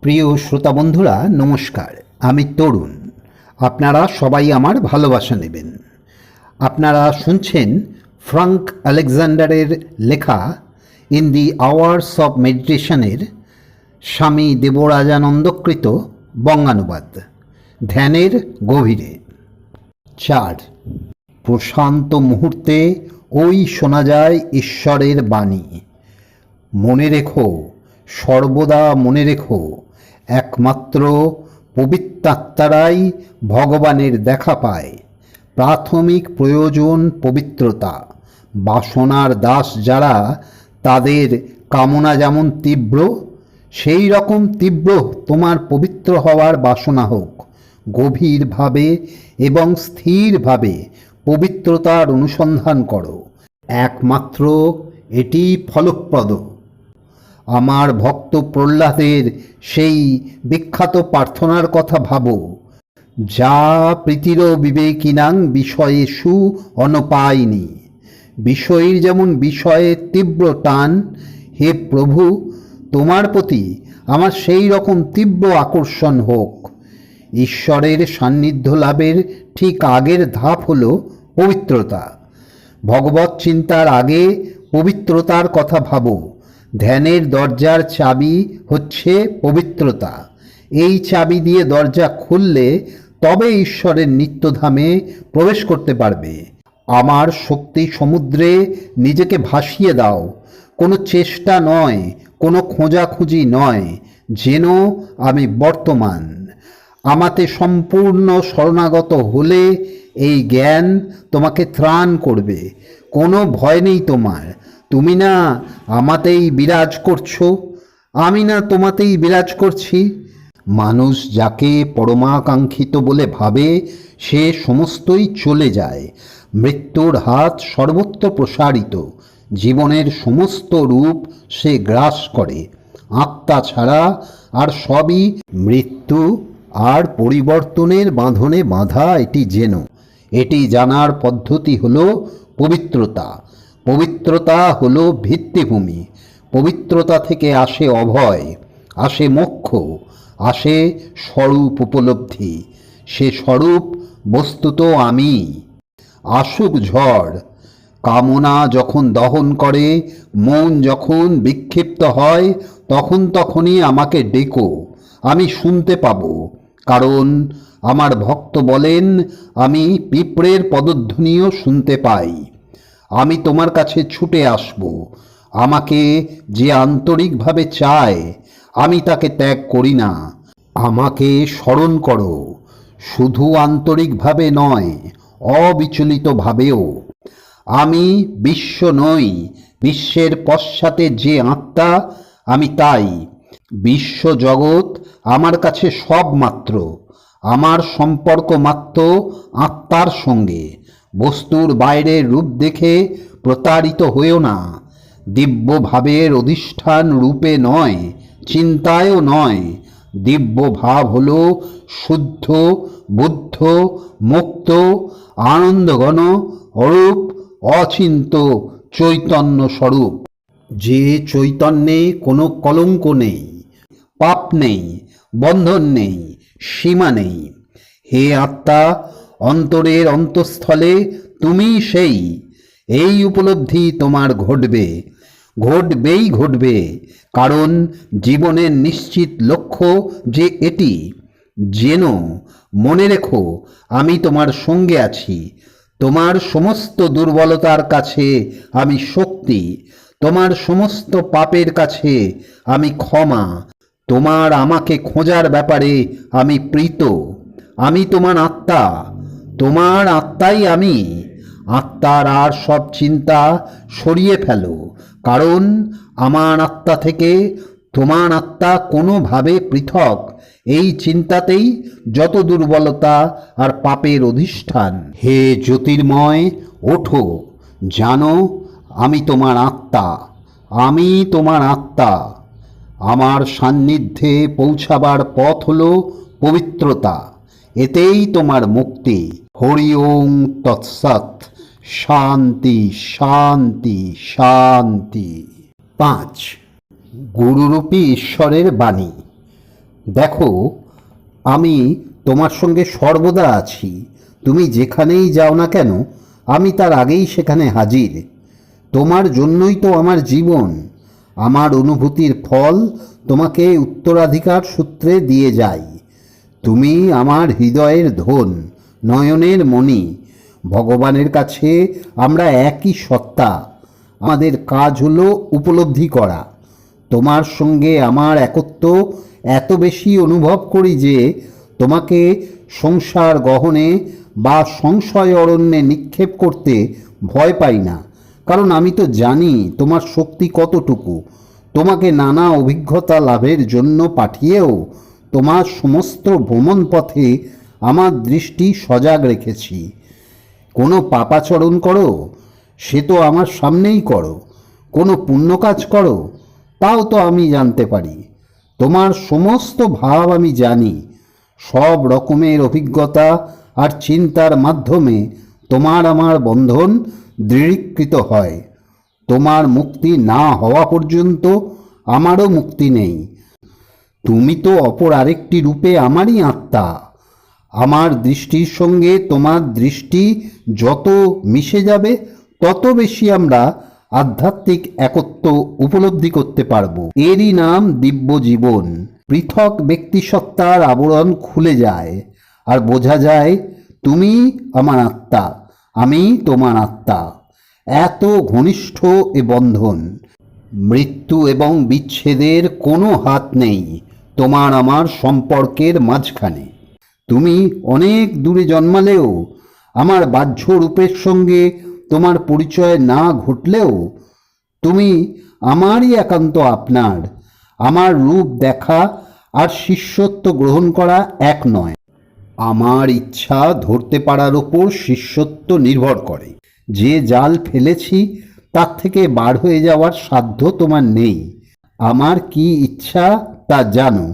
প্রিয় শ্রোতা বন্ধুরা, নমস্কার। আমি তরুণ। আপনারা সবাই আমার ভালোবাসা নেবেন। আপনারা শুনছেন ফ্রাঙ্ক আলেকজান্ডারের লেখা ইন দি আওয়ার্স অফ মেডিটেশনের স্বামী দেবরাজানন্দকৃত বঙ্গানুবাদ, ধ্যানের গভীরে। চার, প্রশান্ত মুহূর্তে ওই শোনা যায় ঈশ্বরের বাণী। মনে রেখো, সর্বদা মনে রেখো একমাত্র পবিত্রাত্মারাই ভগবানের দেখা পায়। প্রাথমিক প্রয়োজন পবিত্রতা। বাসনার দাস যারা, তাদের কামনা যেমন তীব্র, সেই রকম তীব্র তোমার পবিত্র হওয়ার বাসনা হোক। গভীরভাবে এবং স্থিরভাবে পবিত্রতার অনুসন্ধান করো। একমাত্র এটি ফলপ্রদ। আমার ভক্ত প্রহ্লাদের সেই বিখ্যাত প্রার্থনার কথা ভাবো। যা প্রীতির বিবেকিনাং বিষয়ে সু অনপায়নি। বিষয়ের যেমন বিষয়ে তীব্র টান, হে প্রভু, তোমার প্রতি আমার সেই রকম তীব্র আকর্ষণ হোক। ঈশ্বরের সান্নিধ্য লাভের ঠিক আগের ধাপ হল পবিত্রতা। ভগবত চিন্তার আগে পবিত্রতার কথা ভাবো। ধ্যানের দরজার চাবি হচ্ছে পবিত্রতা। এই চাবি দিয়ে দরজা খুললে তবে ঈশ্বরের নিত্যধামে প্রবেশ করতে পারবে। আমার শক্তি সমুদ্রে নিজেকে ভাসিয়ে দাও। কোনো চেষ্টা নয়, কোনো খোঁজাখুঁজি নয়, যেন আমি বর্তমান। আমাতে সম্পূর্ণ শরণাগত হলে এই জ্ঞান তোমাকে ত্রাণ করবে। কোনো ভয় নেই তোমার। তুমি না আমাতেই বিরাজ করছ, আমি না তোমাতেই বিরাজ করছি। মানুষ যাকে পরমাকাঙ্ক্ষিত বলে ভাবে, সে সমস্তই চলে যায়। মৃত্যুর হাত সর্বত্র প্রসারিত, জীবনের সমস্ত রূপ সে গ্রাস করে। আত্মা ছাড়া আর সবই মৃত্যু আর পরিবর্তনের বাঁধনে বাঁধা এটি যেন। এটি জানার পদ্ধতি হল পবিত্রতা। পবিত্রতা হল ভিত্তিভূমি। পবিত্রতা থেকে আসে অভয়, আসে মোক্ষ, আসে স্বরূপ উপলব্ধি। সে স্বরূপ বস্তুত আমি, আসুক ঝড়। কামনা যখন দহন করে, মন যখন বিক্ষিপ্ত হয়, তখন তখনই আমাকে ডেকো, আমি শুনতে পাবো। কারণ আমার ভক্ত বলেন, আমি পিঁপড়ের পদধ্বনিও শুনতে পাই। আমি তোমার কাছে ছুটে আসব। আমাকে যে আন্তরিকভাবে চায়, আমি তাকে ত্যাগ করি না। আমাকে স্মরণ করো, শুধু আন্তরিকভাবে নয়, অবিচলিতভাবেও। আমি বিশ্ব নই, বিশ্বের পশ্চাতে যে আত্মা, আমি তাই। বিশ্ব জগৎ আমার কাছে সব মাত্র আমার সম্পর্ক মাত্র আত্মার সঙ্গে। বস্তুর বাইরের রূপ দেখে প্রতারিত হয়েও না। দিব্য ভাবের অধিষ্ঠান রূপে নয়, চিন্তায়ও নয়। দিব্য ভাব হল শুদ্ধ, বুদ্ধ, মুক্ত, আনন্দঘন, অরূপ, অচিন্ত চৈতন্য স্বরূপ যে চৈতন্যে কোনো কলঙ্ক নেই, পাপ নেই, বন্ধন নেই, সীমা নেই, হে আত্মা অন্তরের অন্তঃস্থলে তুমি সেই। এই উপলব্ধি তোমার ঘটবে। ঘটবেই ঘটবে, কারণ জীবনের নিশ্চিত লক্ষ্য যে এটি। যেন মনে রেখো, আমি তোমার সঙ্গে আছি। তোমার সমস্ত দুর্বলতার কাছে আমি শক্তি। তোমার সমস্ত পাপের কাছে আমি ক্ষমা। তোমার আমাকে খোঁজার ব্যাপারে আমি প্রীত। আমি তোমার আত্মা। তোমার আত্মাই আমি। আত্মার আর সব চিন্তা সরিয়ে ফেলো। কারণ আমার আত্মা থেকে তোমার আত্মা কোনোভাবে পৃথক। এই চিন্তাতেই যত দুর্বলতা আর পাপের অধিষ্ঠান। হে জ্যোতির্ময়, ওঠো। জানো, আমি তোমার আত্মা। আমি তোমার আত্মা। আমার সান্নিধ্যে পৌঁছাবার পথ হল পবিত্রতা। এতেই তোমার মুক্তি। হরি ওং তৎসৎ। শান্তি শান্তি শান্তি। পাঁচ, গুরুরূপী ঈশ্বরের বাণী। দেখো, আমি তোমার সঙ্গে সর্বদা আছি। তুমি যেখানেই যাও না কেন, আমি তার আগেই সেখানে হাজির। তোমার জন্যই তো আমার জীবন। আমার অনুভূতির ফল তোমাকে উত্তরাধিকার সূত্রে দিয়ে যাই তুমি আমার হৃদয়ের ধন। নয়নের মণি, ভগবানের কাছে আমরা একই সত্তা। আমাদের কাজ হলো উপলব্ধি করা। তোমার সঙ্গে আমার একত্ব এত বেশি অনুভব করি যে, তোমাকে সংসার গহনে বা সংশয় অরণ্যে নিক্ষেপ করতে ভয় পাই না। কারণ আমি তো জানি তোমার শক্তি কতটুকু। তোমাকে নানা অভিজ্ঞতা লাভের জন্য পাঠিয়েও তোমার সমস্ত ভ্রমণ পথে আমার দৃষ্টি সজাগ রেখেছি। কোনো পাপাচরণ করো, সে তো আমার সামনেই করো। কোনো পুণ্য কাজ করো, তাও তো আমি জানতে পারি। তোমার সমস্ত ভাব আমি জানি। সব রকমের অভিজ্ঞতা আর চিন্তার মাধ্যমে তোমার আমার বন্ধন দৃঢ়ীকৃত হয়। তোমার মুক্তি না হওয়া পর্যন্ত আমারও মুক্তি নেই। তুমি তো অপর আরেকটি রূপে আমারই আত্মা। আমার দৃষ্টির সঙ্গে তোমার দৃষ্টি যত মিশে যাবে, তত বেশি আমরা আধ্যাত্মিক একত্ব উপলব্ধি করতে পারব। এরই নাম দিব্য জীবন পৃথক ব্যক্তিসত্তার আবরণ খুলে যায় আর বোঝা যায়, তুমি আমার আত্মা, আমি তোমার আত্মা। এত ঘনিষ্ঠ এ বন্ধন। মৃত্যু এবং বিচ্ছেদের কোনো হাত নেই, তোমার আমার সম্পর্কের মাঝখানে। তুমি অনেক দূরে জন্মালেও, আমার বাহ্য রূপের সঙ্গে তোমার পরিচয় না ঘটলেও, তুমি আমারই একান্ত আপনার। আমার রূপ দেখা আর শিষ্যত্ব গ্রহণ করা এক নয়। আমার ইচ্ছা ধরতে পারার ওপর শিষ্যত্ব নির্ভর করে। যে জাল ফেলেছি, তার থেকে বার হয়ে যাওয়ার সাধ্য তোমার নেই। আমার কি ইচ্ছা তা জানো।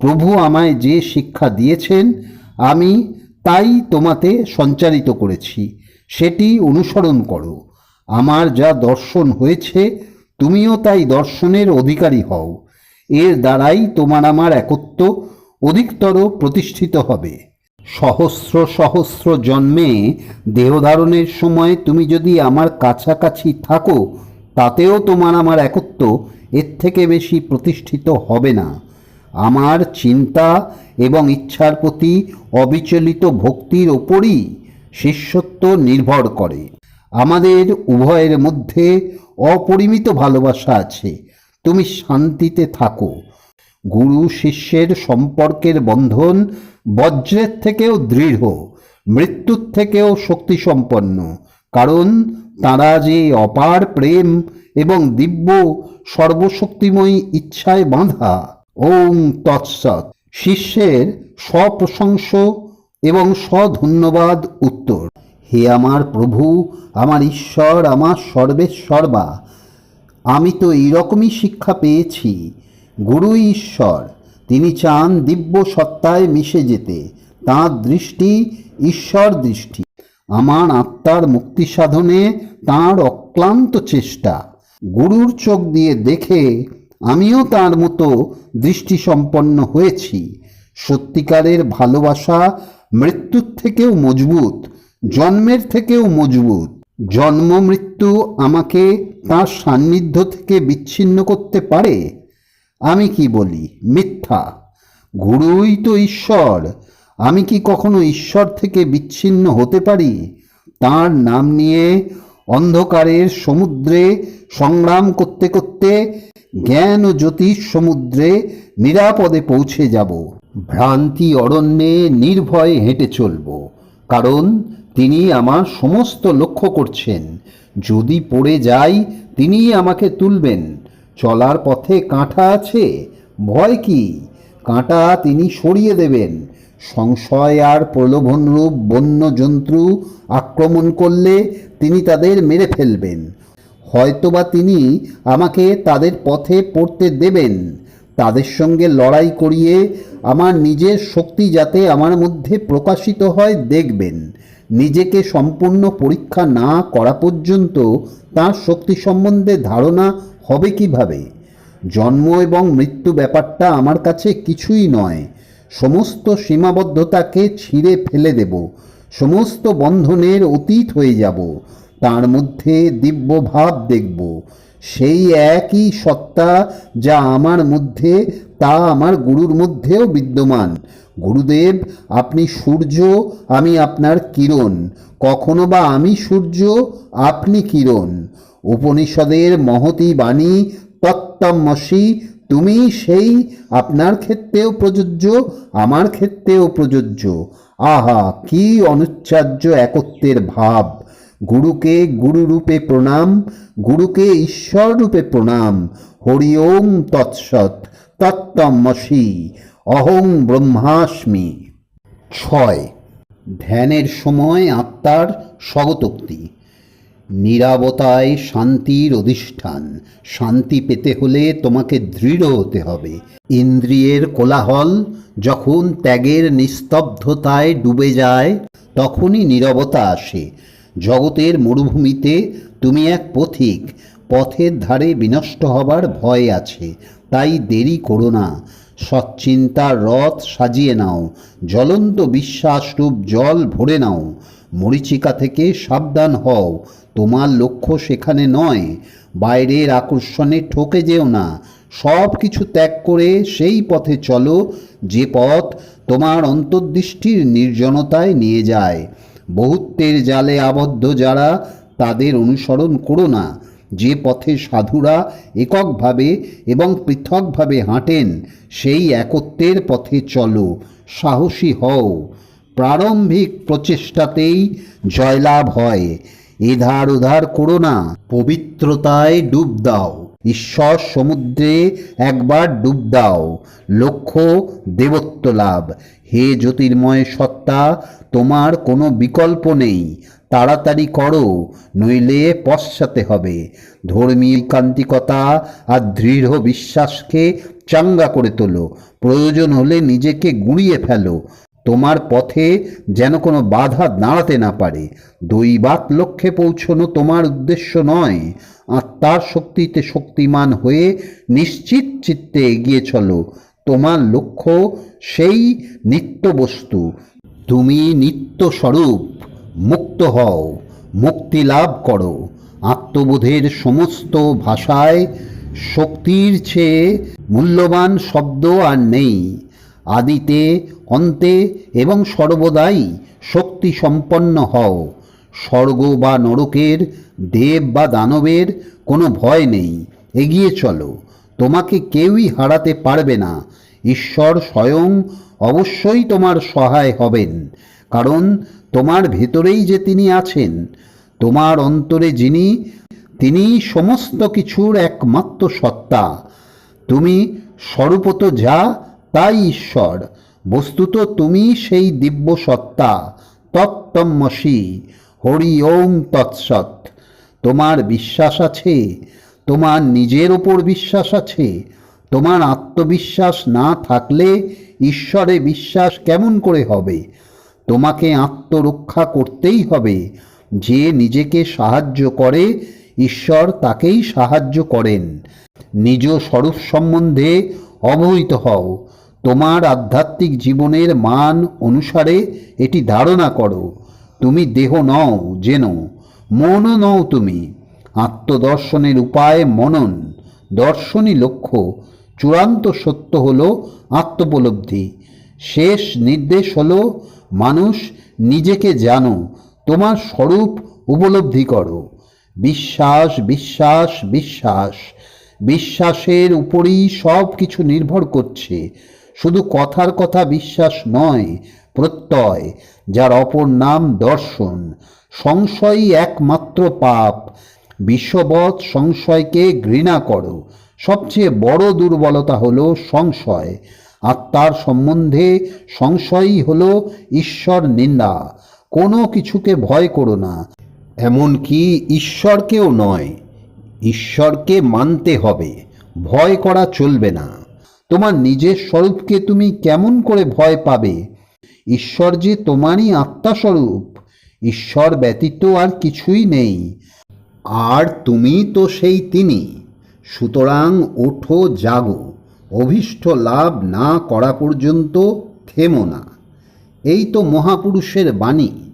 প্রভু আমায় যে শিক্ষা দিয়েছেন, আমি তাই তোমাতে সঞ্চারিত করেছি। সেটি অনুসরণ করো। আমার যা দর্শন হয়েছে, তুমিও তাই দর্শনের অধিকারী হও। এর দ্বারাই তোমার আমার একত্ব অধিকতর প্রতিষ্ঠিত হবে। সহস্র সহস্র জন্মে দেহধারণের সময় তুমি যদি আমার কাছাকাছি থাকো, তাতেও তোমার আমার একত্ব এর থেকে বেশি প্রতিষ্ঠিত হবে না। আমার চিন্তা এবং ইচ্ছার প্রতি অবিচলিত ভক্তির ওপরই শিষ্যত্ব নির্ভর করে। আমাদের উভয়ের মধ্যে অপরিমিত ভালোবাসা আছে। তুমি শান্তিতে থাকো। গুরু শিষ্যের সম্পর্কের বন্ধন বজ্রের থেকেও দৃঢ়, মৃত্যুর থেকেও শক্তিসম্পন্ন, কারণ তারা যে অপার প্রেম এবং দিব্য, সর্বশক্তিময়ী ইচ্ছায় বাঁধা ওম তৎসৎ। শিষ্যের স্বপ্রশংস এবং সধন্যবাদ উত্তর। হে আমার প্রভু, আমার ঈশ্বর, আমার সর্বেশ্বর্বা, আমি তো এইরকমই শিক্ষা পেয়েছি। গুরু ঈশ্বর, তিনি চান দিব্য সত্তায় মিশে যেতে। তাঁর দৃষ্টি ঈশ্বর দৃষ্টি। আমার আত্মার মুক্তি সাধনে তাঁর অক্লান্ত চেষ্টা। গুরুর চোখ দিয়ে দেখে আমিও তার মতো দৃষ্টিসম্পন্ন হয়েছি। সত্যিকারের ভালোবাসা মৃত্যুর থেকেও মজবুত, জন্মের থেকেও মজবুত। জন্ম, মৃত্যু আমাকে তার সান্নিধ্য থেকে বিচ্ছিন্ন করতে পারে? আমি কি বলি, মিথ্যা? গুরুই তো ঈশ্বর। আমি কি কখনো ঈশ্বর থেকে বিচ্ছিন্ন হতে পারি? তার নাম নিয়ে অন্ধকারের সমুদ্রে সংগ্রাম করতে করতে জ্ঞান ও জ্যোতিষ সমুদ্রে নিরাপদে পৌঁছে যাব। ভ্রান্তি অরণ্যে নির্ভয়ে হেঁটে চলব, কারণ তিনি আমার সমস্ত লক্ষ্য করছেন। যদি পড়ে যাই তিনিই আমাকে তুলবেন। চলার পথে কাঁটা আছে? ভয় কি? কাঁটা তিনি সরিয়ে দেবেন। সংশয় আর প্রলোভনরূপ বন্য জন্তু আক্রমণ করলে তিনি তাদের মেরে ফেলবেন। হয়তোবা তিনি আমাকে তাদের পথে পড়তে দেবেন। তাদের সঙ্গে লড়াই করিয়ে আমার নিজের শক্তি যাতে আমার মধ্যে প্রকাশিত হয় দেখবেন। নিজেকে সম্পূর্ণ পরীক্ষা না করা পর্যন্ত তার শক্তি সম্বন্ধে ধারণা হবে কীভাবে? জন্ম এবং মৃত্যু ব্যাপারটা আমার কাছে কিছুই নয়। সমস্ত সীমাবদ্ধতাকে ছিঁড়ে ফেলে দেব, সমস্ত বন্ধনের অতীত হয়ে যাব, তার মধ্যে দিব্য ভাব দেখব। সেই একই সত্তা যা আমার মধ্যে, তা আমার গুরুর মধ্যেও বিদ্যমান। গুরুদেব, আপনি সূর্য, আমি আপনার কিরণ। কখনো বা আমি সূর্য, আপনি কিরণ। উপনিষদের মহতি বাণী তত্ত্বমসি তুমি সেই আপনার ক্ষেত্রেও প্রযোজ্য, আমার ক্ষেত্রেও প্রযোজ্য। আহা, কি অনুচ্চার্য একত্বের ভাব! গুরুকে গুরুরূপে প্রণাম, গুরুকে ঈশ্বর রূপে প্রণাম। হরি ওম তৎসৎ তত্ত্বমসি অহং ব্রহ্মাস্মি। ছয়, ধ্যানের সময় আত্মার স্বগতোক্তি। নিরাবতায় শান্তির অধিষ্ঠান। শান্তি পেতে হলে তোমাকে দৃঢ় হতে হবে। ইন্দ্রিয়ের কোলাহল যখন ত্যাগের নিস্তব্ধতায় ডুবে যায়, তখনই নীরবতা আসে। জগতের মরুভূমিতে তুমি এক পথিক। পথের ধারে বিনষ্ট হবার ভয় আছে। তাই দেরি করো না। সচ্চিন্তার রথ সাজিয়ে নাও। জ্বলন্ত বিশ্বাসরূপ জল ভরে নাও। মরিচিকা থেকে সাবধান হও। তোমার লক্ষ্য সেখানে নয়। বাইরের আকর্ষণে ঠকে যেও না। সব কিছু ত্যাগ করে সেই পথে চলো, যে পথ তোমার অন্তর্দৃষ্টির নির্জনতায় নিয়ে যায়। বহুত্বের জালে আবদ্ধ যারা, তাদের অনুসরণ করো না। যে পথে সাধুরা এককভাবে এবং পৃথকভাবে হাঁটেন, সেই একত্বের পথে চলো, সাহসী হও। প্রারম্ভিক প্রচেষ্টাতেই জয়লাভ হয়। এধার ওধার করো না, পবিত্রতায় ডুব দাও। ঈশ্বর সমুদ্রে একবার ডুব দাও। লক্ষ্য দেবত্ব লাভ। হে জ্যোতির্ময় সত্তা, তোমার কোনো বিকল্প নেই। তাড়াতাড়ি করো, নইলে পশ্চাতে হবে। ধর্মীয় কান্তিকতা আর দৃঢ় বিশ্বাসকে চাঙ্গা করে তোলো। প্রয়োজন হলে নিজেকে গুঁড়িয়ে ফেলো। তোমার পথে যেন কোনো বাধা দাঁড়াতে না পারে। দৈবাত লক্ষ্যে পৌঁছনো তোমার উদ্দেশ্য নয়। আত্মার শক্তিতে শক্তিমান হয়ে নিশ্চিত চিত্তে এগিয়ে চলো। তোমার লক্ষ্য সেই নিত্য বস্তু। তুমি নিত্য স্বরূপ, মুক্ত হও, মুক্তি লাভ করো। আত্মবোধের সমস্ত ভাষায় শক্তির চেয়ে মূল্যবান শব্দ আর নেই। আদিতে, অন্তে এবং সর্বদাই শক্তি সম্পন্ন হও। স্বর্গ বা নরকের, দেব বা দানবের কোনো ভয় নেই। এগিয়ে চলো। তোমাকে কেউই হারাতে পারবে না। ঈশ্বর স্বয়ং অবশ্যই তোমার সহায় হবেন। কারণ তোমার ভেতরেই যে তিনি আছেন, তোমার অন্তরে যিনি তিনি সমস্ত কিছুর একমাত্র সত্তা। তুমি স্বরূপত যা তাই ঈশ্বর, বস্তুত তুমি সেই দিব্য সত্তা তত্তমসি হরি ওম তৎসৎ। তোমার বিশ্বাস আছে, তোমার নিজের ওপর বিশ্বাস আছে, তোমার আত্মবিশ্বাস না থাকলে ঈশ্বরে বিশ্বাস কেমন করে হবে? তোমাকে আত্মরক্ষা করতেই হবে। যে নিজেকে সাহায্য করে, ঈশ্বর তাকেই সাহায্য করেন। নিজ স্বরূপ সম্বন্ধে অবহিত হও। তোমার আধ্যাত্মিক জীবনের মান অনুসারে এটি ধারণা করো। তুমি দেহ নও যেন মনও নও তুমি। আত্মদর্শনের উপায় মনন। দর্শনই লক্ষ্য। চূড়ান্ত সত্য হল আত্মোপলব্ধি। শেষ নির্দেশ হল মানুষ নিজেকে জানো, তোমার স্বরূপ উপলব্ধি করো। বিশ্বাস বিশ্বাস বিশ্বাস। বিশ্বাসের উপরই সব কিছু নির্ভর করছে। শুধু কথার কথা বিশ্বাস নয়, প্রত্যয়, যার অপর নাম দর্শন। সংশয়ই একমাত্র পাপ। বিশ্ববৎ সংশয়কে ঘৃণা করো। সবচেয়ে বড় দুর্বলতা হলো সংশয়। আত্মার সম্বন্ধে সংশয়ই হলো ঈশ্বর নিন্দা। কোনো কিছুকে ভয় করো না। এমনকি ঈশ্বরকেও নয়, ঈশ্বরকে মানতে হবে। ভয় করা চলবে না। তোমার নিজের স্বরূপকে তুমি কেমন করে ভয় পাবে? ঈশ্বর যে তোমারই আত্মাস্বরূপ ঈশ্বর ব্যতীত আর কিছুই নেই। আর তুমি তো সেই তিনি। সুতরাং ওঠো, জাগো, অভীষ্ট লাভ না করা পর্যন্ত থেমো না। এই তো মহাপুরুষের বাণী।